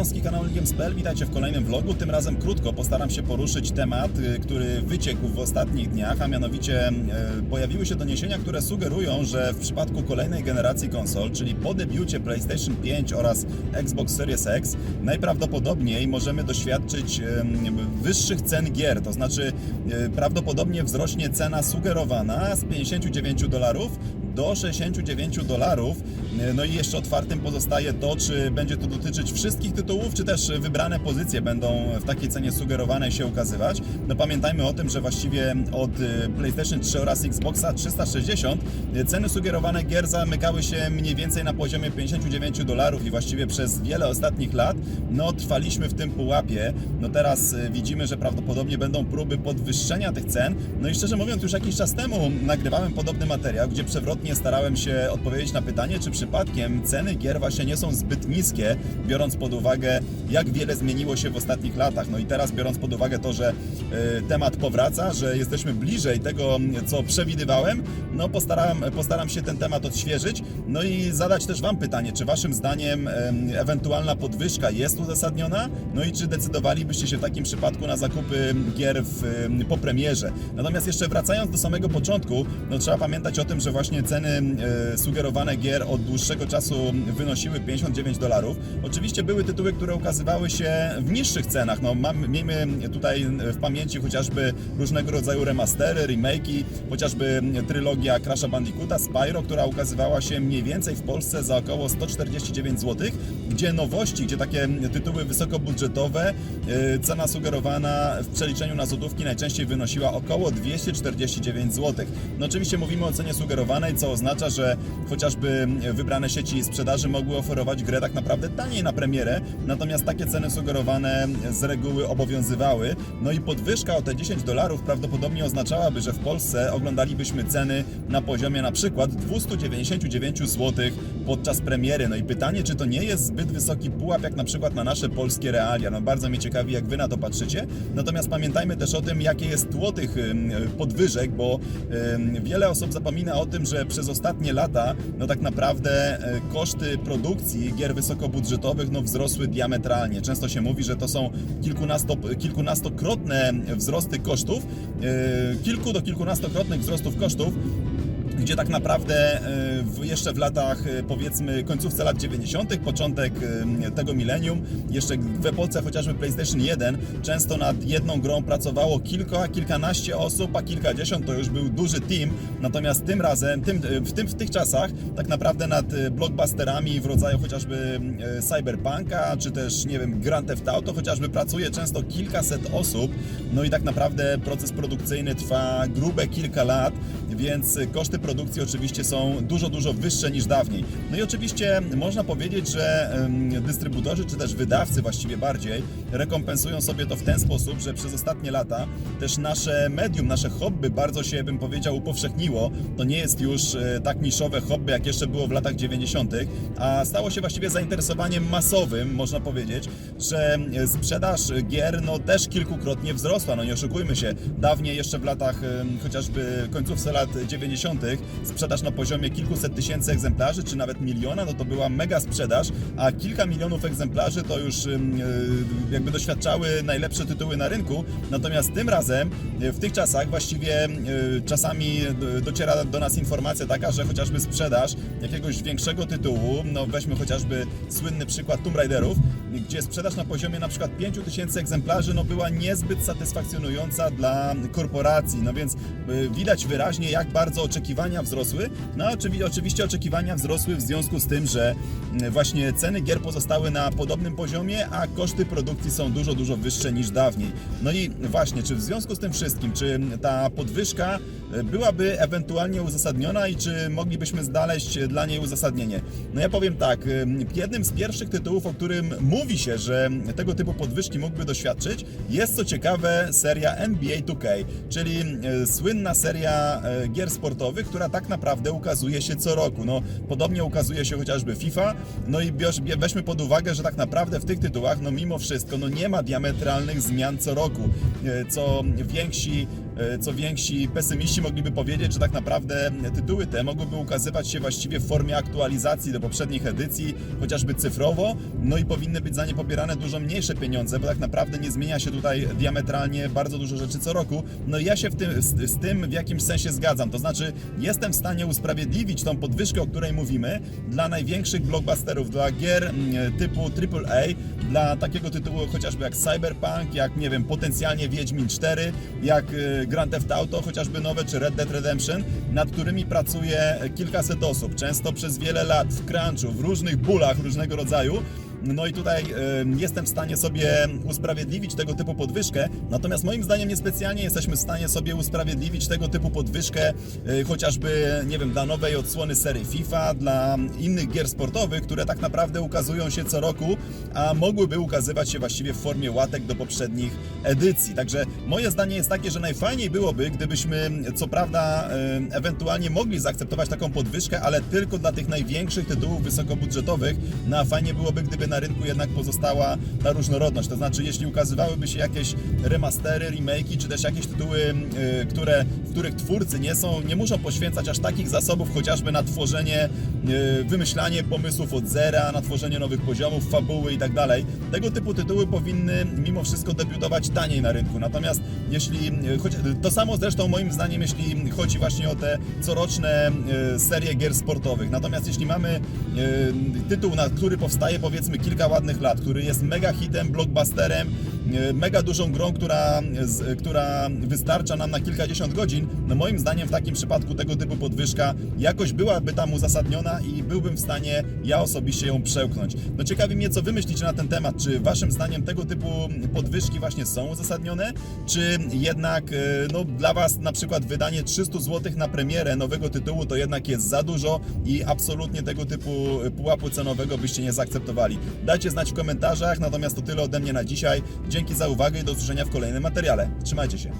Jarąski, kanał Games.pl. Witajcie w kolejnym vlogu. Tym razem krótko postaram się poruszyć temat, y, który wyciekł w ostatnich dniach, a mianowicie y, pojawiły się doniesienia, które sugerują, że w przypadku kolejnej generacji konsol, czyli po debiucie PlayStation 5 oraz Xbox Series X, najprawdopodobniej możemy doświadczyć wyższych cen gier, to znaczy y, prawdopodobnie wzrośnie cena sugerowana z 59 dolarów do 69 dolarów. No i jeszcze otwartym pozostaje to, czy będzie to dotyczyć wszystkich tytułów, czy też wybrane pozycje będą w takiej cenie sugerowanej się ukazywać. No pamiętajmy o tym, że właściwie od y, PlayStation 3 oraz Xboxa 360 y, ceny sugerowane gier zamykały się mniej więcej na poziomie 59 dolarów i właściwie przez wiele ostatnich lat no trwaliśmy w tym pułapie. No teraz widzimy, że prawdopodobnie będą próby podwyższenia tych cen. No i szczerze mówiąc, już jakiś czas temu nagrywałem podobny materiał, gdzie przewrotnie starałem się odpowiedzieć na pytanie, czy przypadkiem ceny gier właśnie nie są zbyt niskie, biorąc pod uwagę, jak wiele zmieniło się w ostatnich latach. No i teraz, biorąc pod uwagę to, że y, temat powraca, że jesteśmy bliżej tego, co przewidywałem, no postaram, postaram się ten temat odświeżyć. No i zadać też Wam pytanie, czy Waszym zdaniem em, ewentualna podwyżka jest uzasadniona? No i czy decydowalibyście się w takim przypadku na zakupy gier w, po premierze? Natomiast jeszcze wracając do samego początku, no trzeba pamiętać o tym, że właśnie ceny e, sugerowane gier od dłuższego czasu wynosiły 59 dolarów. Oczywiście były tytuły, które ukazywały się w niższych cenach. No, mam, miejmy tutaj w pamięci chociażby różnego rodzaju remastery, remake'i, chociażby trylogia Crash'a Bandicoota, Spyro, która ukazywała się mniej więcej w Polsce za około 149 zł, gdzie nowości, gdzie takie tytuły wysokobudżetowe, e, cena sugerowana w przeliczeniu na złotówki najczęściej wynosiła około 249 zł. No oczywiście mówimy o cenie sugerowanej, co oznacza, że chociażby wybrane sieci sprzedaży mogły oferować grę tak naprawdę taniej na premierę, natomiast takie ceny sugerowane z reguły obowiązywały. No i podwyżka o te 10 dolarów prawdopodobnie oznaczałaby, że w Polsce oglądalibyśmy ceny na poziomie na przykład 299 zł podczas premiery. No i pytanie, czy to nie jest zbyt wysoki pułap jak na przykład na nasze polskie realia. No bardzo mnie ciekawi, jak Wy na to patrzycie. Natomiast pamiętajmy też o tym, jakie jest tło tych podwyżek, bo wiele osób zapomina o tym, że przez ostatnie lata no tak naprawdę e, koszty produkcji gier wysokobudżetowych no wzrosły diametralnie. Często się mówi, że to są kilkunasto, kilkunastokrotne wzrosty kosztów, e, kilku do kilkunastokrotnych wzrostów kosztów, gdzie tak naprawdę e, jeszcze w latach e, powiedzmy końcówce lat 90., początek e, tego milenium, jeszcze w epoce chociażby PlayStation 1, często nad jedną grą pracowało kilka, kilkanaście osób, a kilkadziesiąt to już był duży team. Natomiast tym razem, tym, w, tym, w tych czasach, tak naprawdę nad blockbusterami w rodzaju chociażby Cyberpunka, czy też nie wiem, Grand Theft Auto chociażby pracuje często kilkaset osób. No i tak naprawdę proces produkcyjny trwa grube kilka lat, więc koszty produkcji oczywiście są dużo, dużo wyższe niż dawniej. No i oczywiście można powiedzieć, że dystrybutorzy, czy też wydawcy właściwie bardziej, rekompensują sobie to w ten sposób, że przez ostatnie lata też nasze medium, nasze hobby bardzo się, bym powiedział, upowszechniło. To nie jest już e, tak niszowe hobby, jak jeszcze było w latach 90., a stało się właściwie zainteresowaniem masowym, można powiedzieć, że e, sprzedaż gier no też kilkukrotnie wzrosła. No nie oszukujmy się, dawniej jeszcze w latach chociażby końcówce lat 90. sprzedaż na poziomie kilkuset tysięcy egzemplarzy, czy nawet miliona, no to była mega sprzedaż, a kilka milionów egzemplarzy to już e, jakby doświadczały najlepsze tytuły na rynku. Natomiast tym razem e, w tych czasach właściwie e, czasami dociera do nas informacja taka, że chociażby sprzedaż jakiegoś większego tytułu, no weźmy chociażby słynny przykład Tomb Raiderów, gdzie sprzedaż na poziomie na przykład 5000 egzemplarzy no była niezbyt satysfakcjonująca dla korporacji, no więc y, widać wyraźnie jak bardzo oczekiwania wzrosły. No oczywi- oczywiście oczekiwania wzrosły w związku z tym, że y, właśnie ceny gier pozostały na podobnym poziomie, a koszty produkcji są dużo, dużo wyższe niż dawniej. No i właśnie, czy w związku z tym wszystkim, czy ta podwyżka y, byłaby ewentualnie uzasadniona i czy moglibyśmy znaleźć dla niej uzasadnienie? No ja powiem tak, jednym z pierwszych tytułów, o którym mówi się, że tego typu podwyżki mógłby doświadczyć, jest co ciekawe seria NBA 2K, czyli e, słynna seria e, gier sportowych, która tak naprawdę ukazuje się co roku. No, podobnie ukazuje się chociażby FIFA, no i bierz, bie- weźmy pod uwagę, że tak naprawdę w tych tytułach, no mimo wszystko, no nie ma diametralnych zmian co roku, e, co więksi co więksi pesymiści mogliby powiedzieć, że tak naprawdę tytuły te mogłyby ukazywać się właściwie w formie aktualizacji do poprzednich edycji, chociażby cyfrowo, no i powinny być za nie pobierane dużo mniejsze pieniądze, bo tak naprawdę nie zmienia się tutaj diametralnie bardzo dużo rzeczy co roku. No i ja się w tym, z, z tym w jakimś sensie zgadzam, to znaczy jestem w stanie usprawiedliwić tą podwyżkę, o której mówimy, dla największych blockbusterów, dla gier mm, typu AAA, dla takiego tytułu chociażby jak Cyberpunk, jak nie wiem, potencjalnie Wiedźmin 4, jak y, Grand Theft Auto, chociażby nowe, czy Red Dead Redemption, nad którymi pracuje kilkaset osób, często przez wiele lat w crunchu, w różnych bólach różnego rodzaju. No i tutaj jestem w stanie sobie usprawiedliwić tego typu podwyżkę, natomiast moim zdaniem niespecjalnie jesteśmy w stanie sobie usprawiedliwić tego typu podwyżkę y, chociażby, nie wiem, dla nowej odsłony serii FIFA, dla innych gier sportowych, które tak naprawdę ukazują się co roku, a mogłyby ukazywać się właściwie w formie łatek do poprzednich edycji. Także moje zdanie jest takie, że najfajniej byłoby, gdybyśmy co prawda ewentualnie mogli zaakceptować taką podwyżkę, ale tylko dla tych największych tytułów wysokobudżetowych, no a fajnie byłoby, gdyby na rynku jednak pozostała ta różnorodność. To znaczy, jeśli ukazywałyby się jakieś remastery, remake'i, czy też jakieś tytuły, y, które, których twórcy nie są, nie muszą poświęcać aż takich zasobów chociażby na tworzenie, y, wymyślanie pomysłów od zera, na tworzenie nowych poziomów, fabuły i tak. Tego typu tytuły powinny mimo wszystko debiutować taniej na rynku. Natomiast jeśli, y, choć, to samo zresztą moim zdaniem, jeśli chodzi właśnie o te coroczne serie gier sportowych. Natomiast jeśli mamy tytuł, na który powstaje powiedzmy kilka ładnych lat, który jest mega hitem, blockbusterem, mega dużą grą, która, która wystarcza nam na kilkadziesiąt godzin, no moim zdaniem w takim przypadku tego typu podwyżka jakoś byłaby tam uzasadniona i byłbym w stanie ja osobiście ją przełknąć. No ciekawi mnie, co wy myślicie na ten temat. Czy waszym zdaniem tego typu podwyżki właśnie są uzasadnione, czy jednak y, no, dla was na przykład wydanie 300 zł na premierę nowego tytułu to jednak jest za dużo i absolutnie tego typu pułapu cenowego byście nie zaakceptowali. Dajcie znać w komentarzach, natomiast to tyle ode mnie na dzisiaj. Dzięki za uwagę i do usłyszenia w kolejnym materiale. Trzymajcie się.